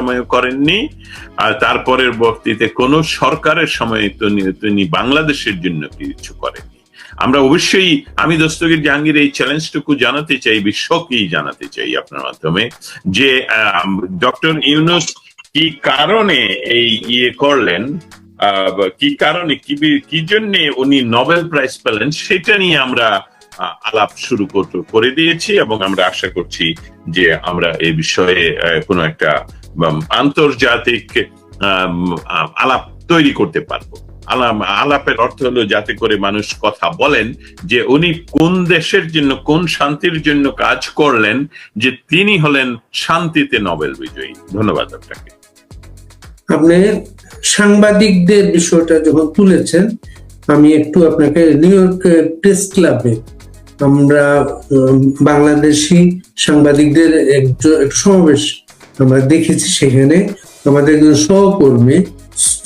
সময়ও করেননি, আর তারপরের বর্তীতে কোন সরকারের সময় তিনি বাংলাদেশের জন্য কিছু করেননি। আমরা অবশ্যই, আমি দস্তগীর জাহাঙ্গীর এই চ্যালেঞ্জটুকু জানাতে চাই, বিশ্বকেই জানাতে চাই আপনার মাধ্যমে, যে ডক্টর ইউনুস কি কারণে এই ইয়ে করলেন কি কারণে, কি কি জন্য উনি নোবেল প্রাইজ পেলেন, সেটা নিয়ে আমরা আলাপ শুরু করে দিয়েছি এবং আমরা আশা করছি যে আমরা এই বিষয়ে কোনো একটা আন্তর্জাতিক আলাপ তৈরি করতে পারব। আলাপ আলাপের অর্থ হলো যাতে করে মানুষ কথা বলেন যে উনি কোন দেশের জন্য, কোন শান্তির জন্য কাজ করলেন, যে তিনি হলেন শান্তিতে নোবেল বিজয়ী। ধন্যবাদ আপনাকে। আপনি সাংবাদিকদের বিষয়টা যখন তুলেছেন, আমি একটু আপনাকে নিউ ইয়র্ক প্রেস ক্লাবে আমরা বাংলাদেশি সাংবাদিকদের একজন সমাবেশ আমরা দেখেছি সেখানে আমাদের একজন সহকর্মী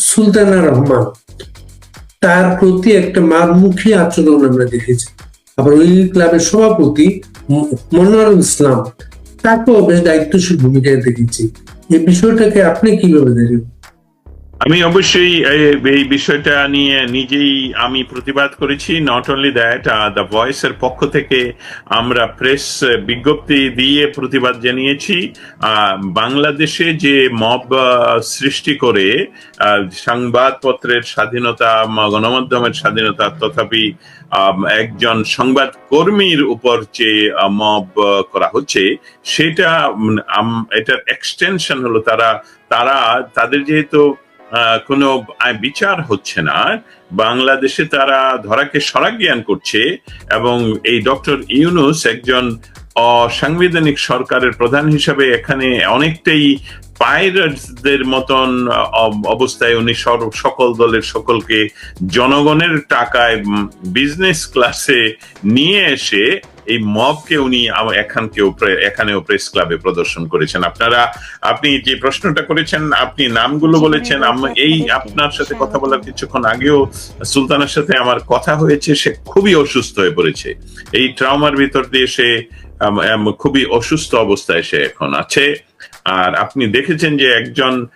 সুলতানা রহমান। তার প্রতি একটা মাঘমুখী আচরণ আমরা দেখেছি। আবার ওই ক্লাবের সভাপতি মনোয়ারুল ইসলাম, তাকেও বেশ দায়িত্বশীল ভূমিকায় দেখেছি। এই বিষয়টাকে আপনি কীভাবে দেখেন? আমি অবশ্যই এই- বিষয়টা নিয়ে নিজেই আমি প্রতিবাদ করেছি। Not only that the voice এর পক্ষ থেকে আমরা প্রেস বিজ্ঞপ্তি দিয়ে প্রতিবাদ জানিয়েছি। বাংলাদেশে যে মব সৃষ্টি করে সংবাদপত্রের স্বাধীনতা গণমাধ্যমের স্বাধীনতা তথাপি একজন সংবাদ কর্মীর উপর যে মব করা হচ্ছে, সেটা এটার এক্সটেনশন হলো তারা তারা, তাদের যেহেতু কোনো বিচার হচ্ছে না। বাংলাদেশে তারা ধরাকে সরাজ্ঞান করছে এবং এই ডক্টর ইউনুস একজন অসাংবিধানিক সরকারের প্রধান হিসাবে এখানে অনেকটাই পাইরেটসদের মতন অবস্থায় উনি সকল দলের সকলকে জনগণের টাকায় বিজনেস ক্লাসে নিয়ে এসে এই মবকে উনি প্রে- এখানেও প্রেস ক্লাবে প্রদর্শন করেছেন। আপনারা আপনি যে প্রশ্নটা করেছেন আপনি নামগুলো বলেছেন এই আপনার সাথে কথা বলার কিছুক্ষণ আগেও সুলতানের সাথে আমার কথা হয়েছে সে খুবই অসুস্থ হয়ে পড়েছে। এই ট্রাউমার ভিতর দিয়ে সে খুবই অসুস্থ অবস্থায় সে এখন আছে। আর আপনি দেখেছেন যে একজন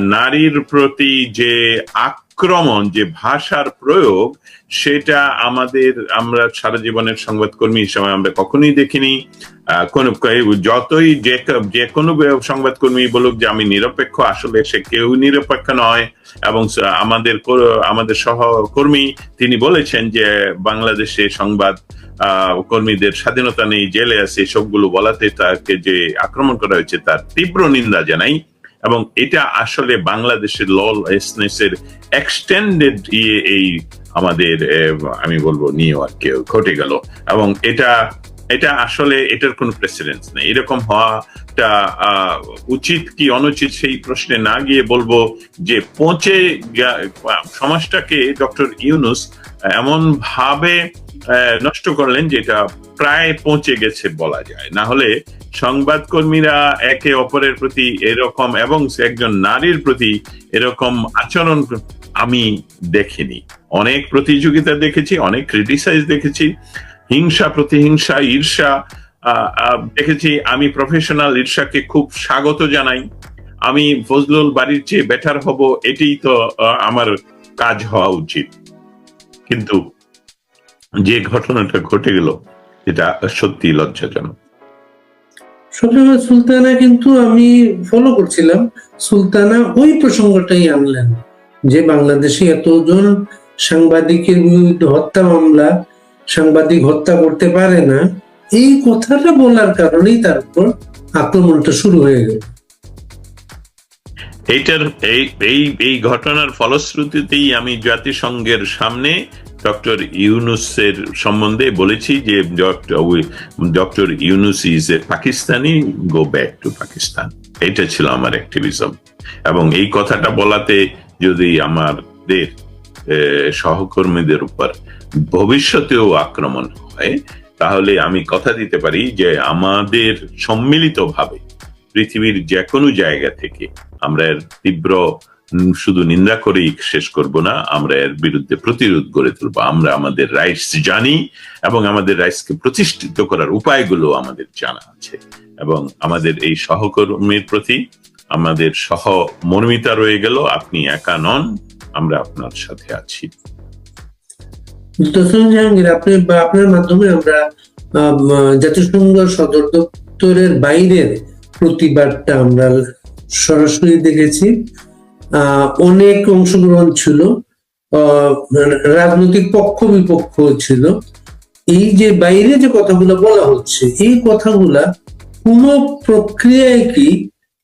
নারীর প্রতি যে আক্রমণ, যে ভাষার প্রয়োগ, সেটা আমাদের, আমরা সারা জীবনের সংবাদকর্মী হিসেবে আমরা কখনোই দেখিনি। কোন, যতই যে যে কোনো সংবাদকর্মী বলুক যে আমি নিরপেক্ষ, আসলে সে কেউ নিরপেক্ষ নয়। এবং আমাদের আমাদের সহকর্মী, তিনি বলেছেন যে বাংলাদেশে সংবাদ কর্মীদের স্বাধীনতা নেই, জেলে আছে সবগুলো বলাতে তাকে যে আক্রমণ করা হয়েছে তার তীব্র নিন্দা জানাই। এবং এটা আসলে বাংলাদেশের লল এর এক্সটেন্ডেড ইয়ে এই আমাদের আমি বলব নিউ ইয়র্কে ঘটে গেল। এবং এটা এটা আসলে এটার কোনো প্রেসিডেন্স নেই। এরকম হওয়াটা উচিত কি অনুচিত সেই প্রশ্নে না গিয়ে বলব যে পৌঁছে সমাজটাকে ডক্টর ইউনুস এমন ভাবে নষ্ট করলেন যেটা প্রায় পৌঁছে গেছে বলা যায়। না হলে সংবাদকর্মীরা একে অপরের প্রতি এরকম এবং একজন নারীর প্রতি এরকম আচরণ আমি দেখিনি। অনেক প্রতিযোগিতা দেখেছি, অনেক ক্রিটিসাইজ দেখেছি, হিংসা, প্রতিহিংসা, ঈর্ষা দেখেছি। আমি প্রফেশনাল ঈর্ষাকে খুব স্বাগত জানাই। আমি ফজলুল বাড়ির চেয়ে বেটার হব, এটাই তো আমার কাজ হওয়া উচিত। কিন্তু যে ঘটনাটা ঘটে গেল, এটা সত্যি লজ্জাজনক। সবসময় সুলতানা কিন্তু আমি ফলো করছিলাম। সুলতানা ওই প্রসঙ্গটাই আনলেন, যে বাংলাদেশে এতজন সাংবাদিকের বিরুদ্ধে হত্যা মামলা, সাংবাদিক হত্যা করতে পারে না, এই কথাটা বলার কারণেই তার উপর আক্রমণটা শুরু হয়ে গেল। এইটার এই এই ঘটনার ফলশ্রুতিতেই আমি জাতিসংঘের সামনে ডক্টর ইউনুসের সম্বন্ধে বলেছি যে doctor Yunus is a Pakistani, go back to Pakistan. এটা ছিল আমার অ্যাক্টিভিজম। এবং এই কথাটা বলাতে যদি আমাদের সহকর্মীদের উপর ভবিষ্যতেও আক্রমণ হয়, তাহলে আমি কথা দিতে পারি যে আমাদের সম্মিলিতভাবে পৃথিবীর যে কোনো জায়গা থেকে আমরা এর তীব্র শুধু নিন্দা করেই শেষ করব না আমরা এর বিরুদ্ধে প্রতিরোধ গড়ে তুলবো। আমরা আমাদের রাইটস জানি এবং আমাদের রাইটসকে প্রতিষ্ঠিত করার উপায়গুলো আমাদের জানা আছে এবং আমাদের এই সহকর্মীর প্রতি আমাদের সহ মর্মিতা রয়ে গেল। আপনি একা নন আমরা আপনার সাথে আছি। জাহাঙ্গীর আপনি আপনার মাধ্যমে আমরা আম, জাতিসংঘ সদর দপ্তরের বাইরের প্রতিবাদটা আমরা সরাসরি দেখেছি। অনেক অংশগ্রহণ ছিল। রাজনৈতিক পক্ষ বিপক্ষ ছিল। এই যে বাইরে যে কথাগুলো বলা হচ্ছে, এই কথাগুলা কোন প্রক্রিয়ায় কি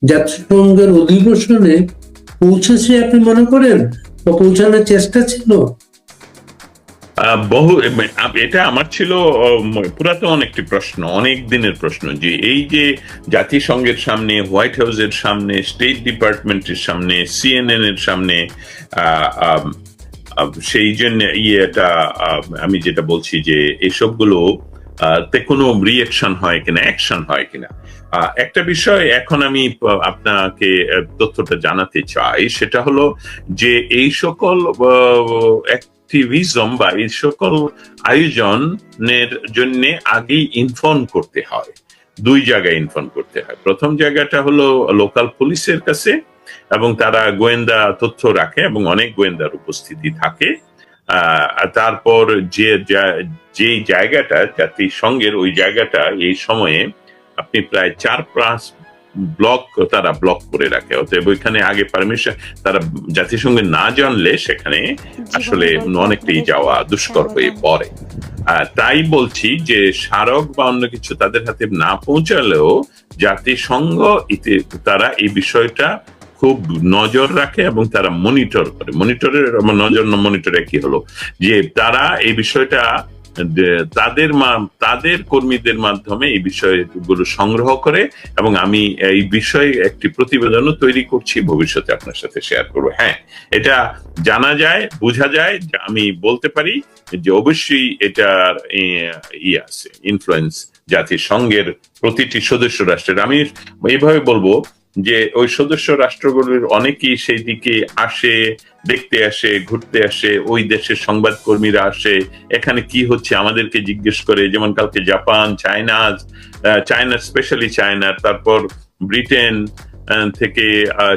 জাতিসংঘের অধিবেশনে পৌঁছেছে আপনি মনে করেন? বা পৌঁছানোর চেষ্টা ছিল? বহু এটা আমার ছিল পুরাতন একটি প্রশ্ন, অনেক দিনের প্রশ্ন, যে এই যে জাতিসংঘের সামনে, হোয়াইট হাউসের সামনে, স্টেট ডিপার্টমেন্টের সামনে সিএনএন এর সামনে সেই জন্য ইয়েটা, আমি যেটা বলছি যে এসবগুলো তে কোনো রিয়েকশন হয় কিনা অ্যাকশন হয় কিনা। একটা বিষয় এখন আমি আপনাকে তথ্যটা জানাতে চাই, সেটা হলো যে এই সকল অ্যাক্টিভিজম বা এই সকল আয়োজনের জন্য আগেই ইনফর্ম করতে হয়। দুই জায়গায় ইনফর্ম করতে হয়। প্রথম জায়গাটা হলো লোকাল পুলিশের কাছে এবং তারা গোয়েন্দা তথ্য রাখে এবং অনেক গোয়েন্দার উপস্থিতি থাকে। তারপর যে যা- জায়গাটা, জাতিসংঘের ওই জায়গাটা, এই সময়ে আপনি প্রায় চার পাঁচ ব্লক তারা ব্লক করে রাখে। অতএব ওইখানে আগে পারমিশন তারা জাতিসংঘে না জানলে সেখানে আসলে অনেকটাই যাওয়া দুষ্কর হয়ে পড়ে। তাই বলছি যে স্মারক বা অন্য কিছু তাদের হাতে না পৌঁছালেও জাতিসংঘ ইতি তারা এই বিষয়টা খুব নজর রাখে এবং তারা মনিটর করে। মনিটরের নজর মনিটরে কি হলো? যে তারা এই বিষয়টা তাদের তাদের কর্মীদের মাধ্যমে এই বিষয়গুলো সংগ্রহ করে এবং আমি এই বিষয়ে একটি প্রতিবেদনও তৈরি করছি, ভবিষ্যতে আপনার সাথে শেয়ার করব। হ্যাঁ এটা জানা যায়, বোঝা যায় আমি বলতে পারি যে অবশ্যই এটার ই আছে ইনফ্লুয়েন্স জাতিসংঘের প্রতিটি সদস্য রাষ্ট্রের। আমি এইভাবে বলব যে ওই সদস্য রাষ্ট্রগুলির অনেকেই সেই দিকে আসে, দেখতে আসে, ঘুরতে আসে, ওই দেশের সংবাদকর্মীরা আসে, এখানে কি হচ্ছে আমাদেরকে জিজ্ঞেস করে, যেমন কালকে জাপান, চায়না চায়না স্পেশালি চায়নার তারপর ব্রিটেন থেকে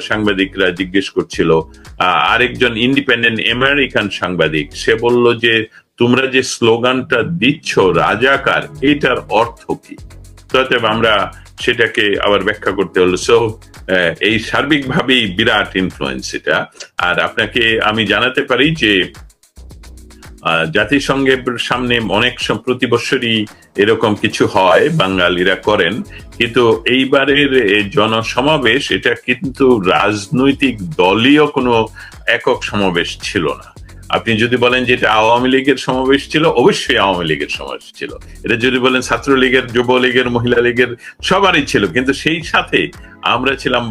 সাংবাদিকরা জিজ্ঞেস করছিল। আরেকজন ইন্ডিপেন্ডেন্ট আমেরিকান সাংবাদিক, সে বলল যে, তোমরা যে স্লোগানটা দিচ্ছ রাজাকার এটার অর্থ কি? আমরা সেটাকে আবার ব্যাখ্যা করতে হলো। সো এই সার্বিকভাবেই বিরাট ইনফ্লুয়েন্স এটা। আর আপনাকে আমি জানাতে পারি যে জাতিসংঘের সামনে অনেক প্রতি বছরই এরকম কিছু হয়, বাঙালিরা করেন। কিন্তু এইবারের জনসমাবেশ, এটা কিন্তু রাজনৈতিক দলীয় কোনো একক সমাবেশ ছিল না। আপনি যদি বলেন যে এটা আওয়ামী লীগের সমাবেশ ছিল, অবশ্যই আওয়ামী লীগের সমাবেশ ছিল। এটা যদি বলেন ছাত্রলীগের, যুবলীগের মহিলা লীগের সবারই ছিল। কিন্তু সেই সাথে আমরা ছিলাম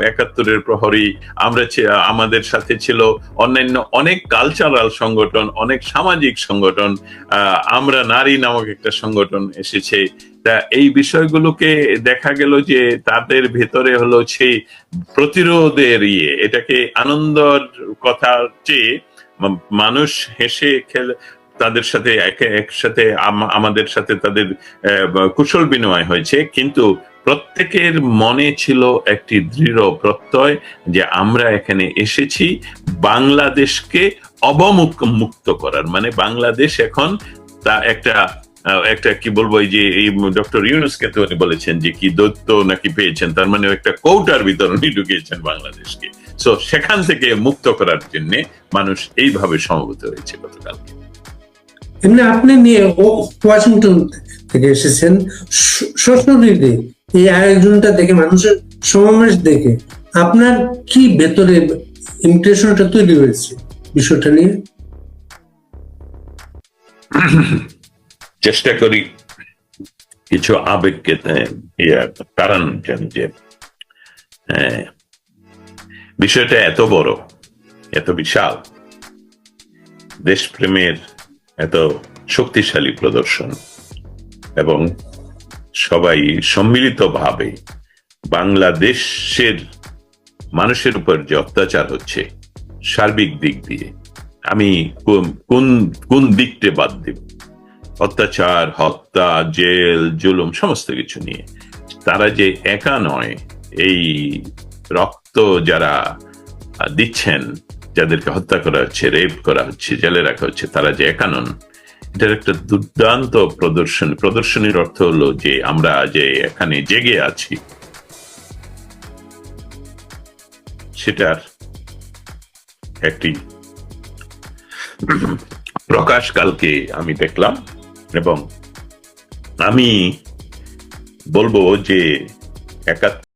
একাত্তরের প্রহরী, আমরা আমাদের সাথে ছিল অন্যান্য অনেক কালচারাল সংগঠন, অনেক সামাজিক সংগঠন। আমরা নারী নামক একটা সংগঠন এসেছে। তা এই বিষয়গুলোকে দেখা গেল যে তাদের ভেতরে হলো সেই প্রতিরোধের ইয়ে। এটাকে আনন্দর কথা চেয়ে মানুষ হেসে খেলে তাদের সাথে একে একসাথে আমাদের সাথে তাদের কুশল বিনিময় হয়েছে। কিন্তু প্রত্যেকের মনে ছিল একটি দৃঢ় প্রত্যয় যে আমরা এখানে এসেছি বাংলাদেশকে অবমুখ মুক্ত করার। মানে বাংলাদেশ এখন তা একটা একটা কি বলব, এই যে, এই ডক্টর ইউনুসকে তো উনি বলেছেন যে কি দৈত্য নাকি পেয়েছেন, তার মানে একটা কৌটার ভিতর উনি ঢুকিয়েছেন বাংলাদেশকে। সো সেখান থেকে মুক্ত করার জন্য মানুষ এইভাবে সমবেত হয়েছে গতকাল এমনি আপনি নিয়ে ওয়াশিংটন থেকে এসেছেন। সশরীরে এই আয়োজনটা দেখে মানুষের সমাবেশ দেখে আপনার কি ভেতরে ইমপ্রেশনটা তৈরি হয়েছে বিষয়টা নিয়ে? চেষ্টা করি কিছু আবেগকে তাড়ানোর যে বিষয়টা এত বড়, এত বিশাল, দেশপ্রেমের এত শক্তিশালী প্রদর্শন এবং সবাই সম্মিলিতভাবে বাংলাদেশের মানুষের উপর যে অত্যাচার হচ্ছে, সার্বিক দিক দিয়ে, আমি কোন- কোন কোন দিকটা বাদ দেব? অত্যাচার, হত্যা, জেল, জুলুম, সমস্ত কিছু নিয়ে। তারা যে একা নয়, এই রক্ত যারা দিচ্ছেন, যাদেরকে হত্যা করা হচ্ছে, রেপ করা হচ্ছে, জেলে রাখা হচ্ছে, তারা যে একানন এটার একটা দুর্দান্ত প্রদর্শনী। প্রদর্শনীর অর্থ হলো যে আমরা যে এখানে জেগে আছি, সেটার একটি প্রকাশ কালকে আমি দেখলাম এবং আমি বলব যে একাত্তর